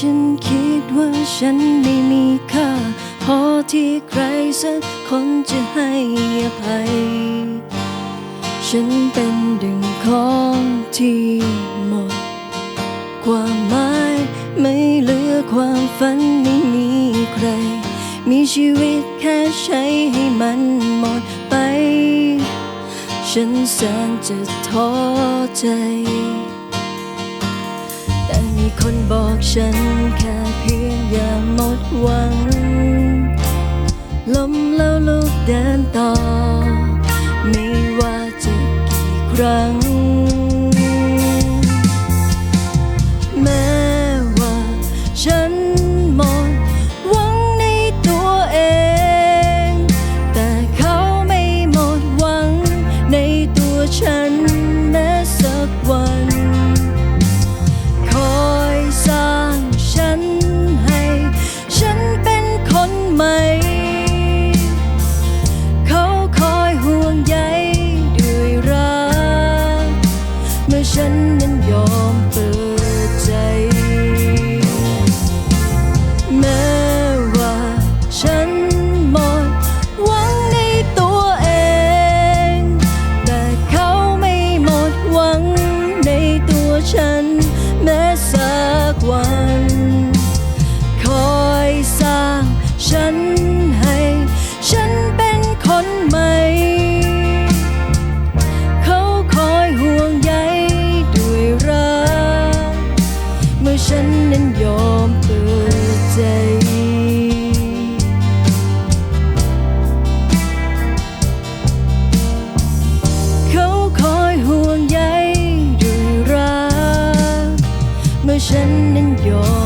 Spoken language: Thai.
ฉันคิดว่าฉันไม่มีค่า พอที่ใครสักคนจะให้อภัย ฉันเป็นดึงของที่หมด ความหมายไม่เหลือความฝันไม่มีใคร มีชีวิตแค่ใช้ให้มันหมดไป ฉันแสนจะท้อใจ คนบอกฉันแค่เพียงอย่าหมดหวัง ล้มแล้วลุกเดินต่อ ไม่ว่าจะกี่ครั้ง แม้ว่าฉันหมดหวังในตัวเอง แต่เขาไม่หมดหวังในตัวฉันแม้สักวัน นั้นยอมเปิดใจ แม้ว่าฉันหมดหวังในตัวเอง แต่เขาไม่หมดหวังในตัวฉัน แม้สักวัน ฉันนั้นยอม